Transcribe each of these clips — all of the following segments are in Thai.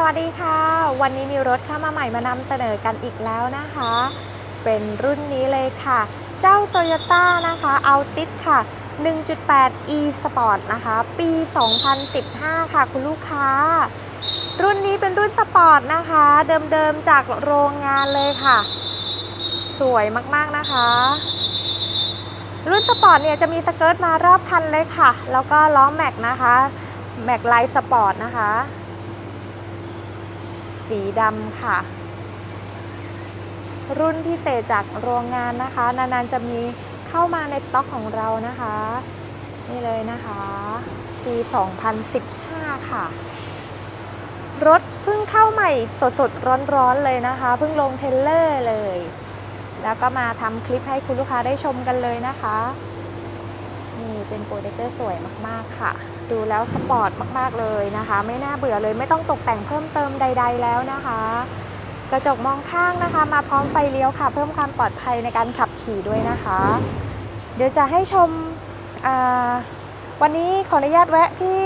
สวัสดีค่ะ วันนี้มีรถเข้ามาใหม่มานำเสนอกันอีกแล้วนะคะ เป็นรุ่นนี้เลยค่ะ เจ้า Toyota นะคะ Altis ค่ะ 1.8 e Sport นะคะ ปี 2015 ค่ะคุณลูกค้า รุ่นนี้เป็นรุ่นสปอร์ตนะคะ เดิมๆจากโรงงานเลยค่ะ สวยมากๆนะคะ รุ่นสปอร์ตเนี่ยจะมีสเกิร์ตมารอบคันเลยค่ะ แล้วก็ล้อแม็กนะคะ แม็กไลท์สปอร์ตนะคะ สีดำค่ะ รุ่นพิเศษจากโรงงานนะคะ นานๆจะมีเข้ามาในสต็อกของเรานะคะ นี่เลยนะคะ ปี 2015 ค่ะ รถเพิ่งเข้าใหม่สดๆ ร้อนๆเลยนะคะ เพิ่งลงเทเลอร์เลย แล้วก็มาทำคลิปให้คุณลูกค้าได้ชมกันเลยนะคะ นี่เป็นโปรเจคเตอร์สวยมากๆค่ะ ดูแล้วสปอร์ตมากๆเลยนะคะ ไม่น่าเบื่อเลยไม่ต้องตกแต่งเพิ่มเติมใด ๆ แล้วนะคะ กระจกมองข้างนะคะ มาพร้อมไฟเลี้ยวค่ะ เพิ่มความปลอดภัยในการขับขี่ด้วยนะคะ เดี๋ยวจะให้ชมวันนี้ขออนุญาตแวะที่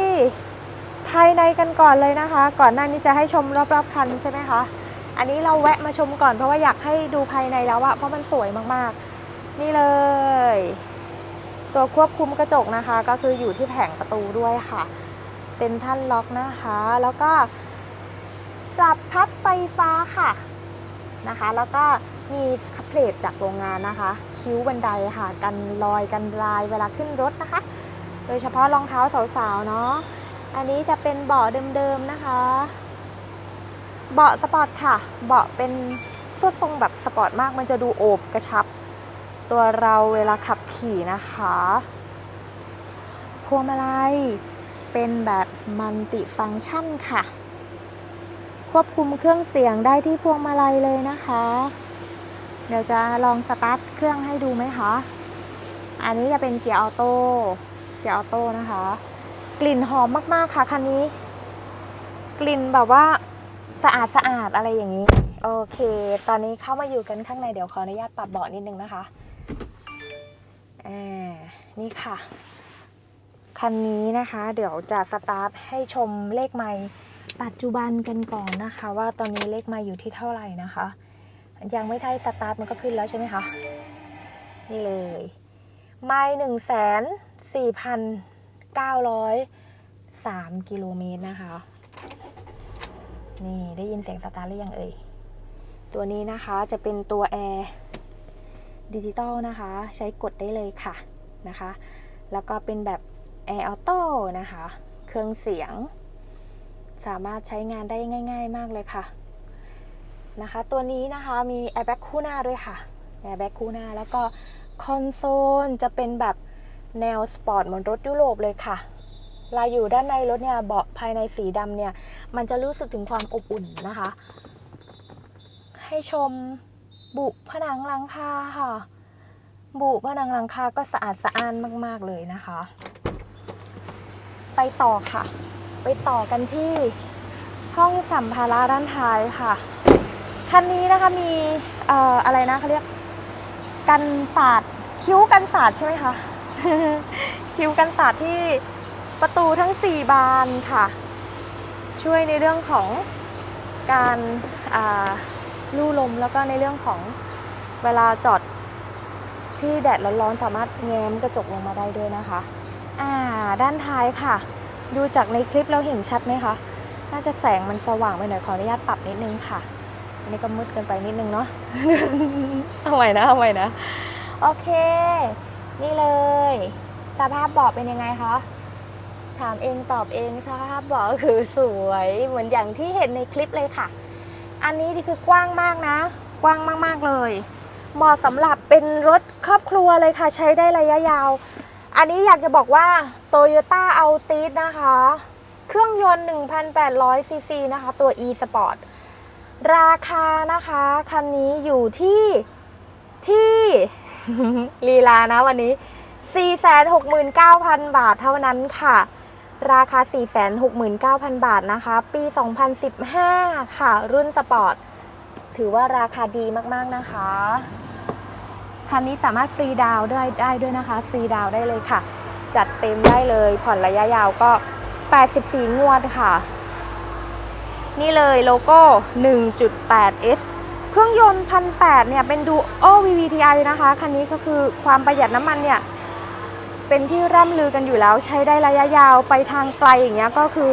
ภายในกันก่อนเลยนะคะ ก่อนหน้านี้จะให้ชมรอบๆคันใช่ไหมคะอันนี้เราแวะมาชมก่อนเพราะว่าอยากให้ดูภายในแล้วอะเพราะมันสวยมากๆ นี่เลย ตัวควบคุมกระจกนะคะ ก็คืออยู่ที่แผงประตูด้วยค่ะเซ็นทรัลล็อกนะคะ แล้วก็ปรับพับไฟฟ้าค่ะนะคะ แล้วก็มีคัพเพลทจากโรงงานนะคะ คิ้วบันไดค่ะ กันรอยกันลายเวลาขึ้นรถนะคะ โดยเฉพาะรองเท้าสาวๆเนาะอันนี้จะเป็นเบาะเดิมๆนะคะ เบาะสปอร์ตค่ะ เบาะเป็นสุดทรงแบบสปอร์ตมากมันจะดูโอบกระชับ ตัวเราเวลาขับขี่นะคะพวงมาลัยเป็นแบบมัลติฟังก์ชันค่ะ ควบคุมเครื่องเสียงได้ที่พวงมาลัยเลยนะคะ เดี๋ยวจะลองสตาร์ทเครื่องให้ดูไหมคะ อันนี้จะเป็นเกียร์ออโต้ เกียร์ออโต้นะคะ กลิ่นหอมมากๆค่ะคันนี้ กลิ่นแบบว่าสะอาดสะอาดอะไรอย่างนี้ โอเค ตอนนี้เข้ามาอยู่กันข้างในเดี๋ยวขออนุญาตปรับเบาะนิดนึงนะคะ นี่ค่ะ คันนี้นะคะ เดี๋ยวจะสตาร์ทให้ชมเลขไมล์ปัจจุบันกันก่อนนะคะ ว่าตอนนี้เลขไมล์อยู่ที่เท่าไหร่นะคะ ยังไม่ได้สตาร์ทมันก็ขึ้นแล้วใช่ไหมคะ นี่เลยไมล์หนึ่งแสนสี่พันเก้าร้อยสามกิโลเมตรนะคะ นี่ได้ยินเสียงสตาร์ทหรือยังเอ่ยตัวนี้นะคะจะเป็นตัวแอร์ ดิจิตอลนะคะ ใช้กดได้เลยค่ะนะคะ แล้วก็เป็นแบบแอร์ออโต้นะคะ เครื่องเสียง สามารถใช้งานได้ง่าย ๆ มากเลยค่ะนะคะ ตัวนี้นะคะมีแอร์แบ็กคู่หน้าด้วยค่ะแอร์แบ็กคู่หน้าแล้วก็คอนโซลจะเป็นแบบแนวสปอร์ตเหมือนรถยุโรปเลยค่ะลายอยู่ด้านในรถเนี่ยเบาะภายในสีดำเนี่ย มันจะรู้สึกถึงความอบอุ่นนะคะ ให้ชม บุผนังหลังคาค่ะ บุผนังหลังคาก็สะอาดสะอ้านมาก ๆ เลยนะคะ ไปต่อค่ะ ไปต่อกันที่ห้องสัมภาระด้านท้ายค่ะ คันนี้นะคะมีเอ่ออะไรนะเขาเรียก กันสาดคิ้วกันสาดใช่ไหมคะคิ้วกันสาดที่ประตูทั้ง 4 บานค่ะ ช่วยในเรื่องของการอ่า ลู่ลมแล้วก็ในเรื่องของเวลาจอดที่แดดร้อนๆสามารถแง้มกระจกลงมาได้ด้วยนะคะอ่าด้านท้ายค่ะ ดูจากในคลิปเราเห็นชัดไหมคะน่าจะแสงมันสว่างไปหน่อยขออนุญาตปรับนิดนึงค่ะอันนี้ก็มืดเกินไปนิดนึงเนาะเอาใหม่นะเอาใหม่นะ โอเค นี่เลยสภาพเบาะเป็นยังไงคะถามเองตอบเองสภาพเบาะคือสวยเหมือนอย่างที่เห็นในคลิปเลยค่ะ อันนี้นี่คือกว้างมากนะ กว้างมากๆเลย เหมาะสำหรับเป็นรถครอบครัวเลยค่ะ ใช้ได้ระยะยาว อันนี้อยากจะบอกว่า Toyota Altis นะคะ เครื่องยนต์ 1,800 ซีซีนะคะ ตัว e Sport ราคานะคะ คันนี้อยู่ที่ที่ลีลานะวันนี้ 469,000 บาทเท่านั้นค่ะ ราคา 469,000 บาทนะคะ ปี 2015 ค่ะ รุ่นสปอร์ต ถือว่าราคาดีมาก ๆ นะคะ คันนี้สามารถฟรีดาวน์ได้ได้ด้วยนะคะ ฟรีดาวน์ได้เลยค่ะ จัดเต็มได้เลย ผ่อนระยะยาวก็ 84 งวดค่ะ นี่เลยโลโก้ 1.8S เครื่องยนต์ 1,800 เนี่ย เป็น Duo VVTi นะคะ คันนี้ก็คือความประหยัดน้ำมันเนี่ย เป็นที่ร่ำลือกันอยู่แล้วใช้ได้ระยะยาวไปทางไกลอย่างเงี้ยก็คือ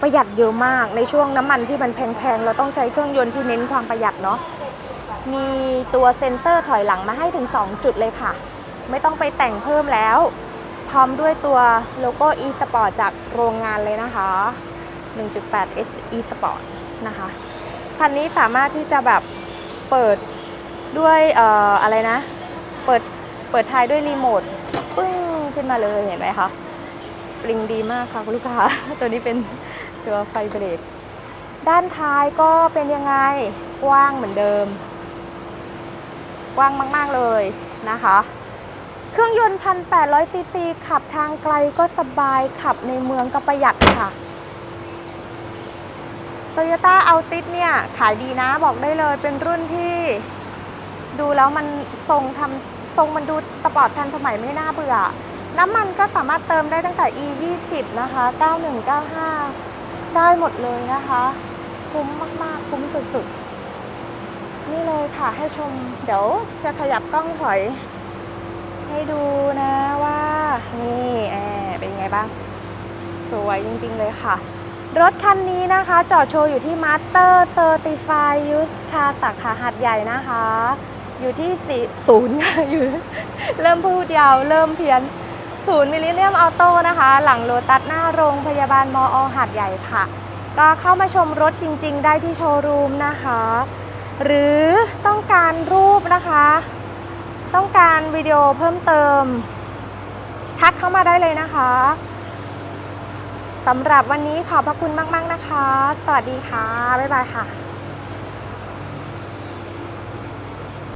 ประหยัดเยอะมากในช่วงน้ำมันที่มันแพงๆเราต้องใช้เครื่องยนต์ที่เน้นความประหยัดเนาะมีตัวเซ็นเซอร์ถอยหลังมาให้ถึง 2 จุดเลยค่ะ ไม่ต้องไปแต่งเพิ่มแล้ว พร้อมด้วยตัวโลโก้ e-sport จากโรงงานเลยนะคะ 1.8 S e-sport นะคะ คันนี้สามารถที่จะแบบเปิดด้วยอออะไรนะ เปิดเปิดท้ายด้วยรีโมท ขึ้นมาเลยเห็นไหมคะสปริงดีมากค่ะคุณลูกค้า ตัวนี้เป็นตัวไฟเบรกด้านท้ายก็เป็นยังไงกว้างเหมือนเดิม กว้างมาก ๆ เลยนะคะ เครื่องยนต์1,800ซีซีขับทางไกลก็สบายขับในเมืองก็ประหยัดค่ะ Toyota Altis เนี่ย ขายดีนะบอกได้เลยเป็นรุ่นที่ดูแล้วมันทรงทำทรงมันดูสปอร์ตทันสมัยไม่น่าเบื่อ น้ำมันก็สามารถเติมได้ตั้งแต่ E 2 0นะคะ 9195 ได้หมดเลยนะคะ คุ้มมากๆ คุ้มสุดๆ นี่เลยค่ะให้ชม เดี๋ยวจะขยับกล้องถอย ให้ดูนะว่า นี่แอเป็นไงบ้าง สวยจริงๆเลยค่ะ รถคันนี้นะคะจอดโชว์อยู่ที่ Master Certified Used Car สาขาหัดใหญ่นะคะ อยู่ที่สี่ศูนย์อยู่เริ่มพูดยาว เริ่มเพี้ยน ศูนย์มิลเลนเนียมออโต้นะคะ หลังโลตัสหน้าโรงพยาบาลมอหัดใหญ่ค่ะ ก็เข้ามาชมรถจริง ๆ ได้ที่โชว์รูมนะคะ หรือต้องการรูปนะคะ ต้องการวิดีโอเพิ่มเติม ทักเข้ามาได้เลยนะคะสำหรับวันนี้ขอบพระคุณมาก ๆ นะคะ สวัสดีค่ะ บ๊ายบายค่ะ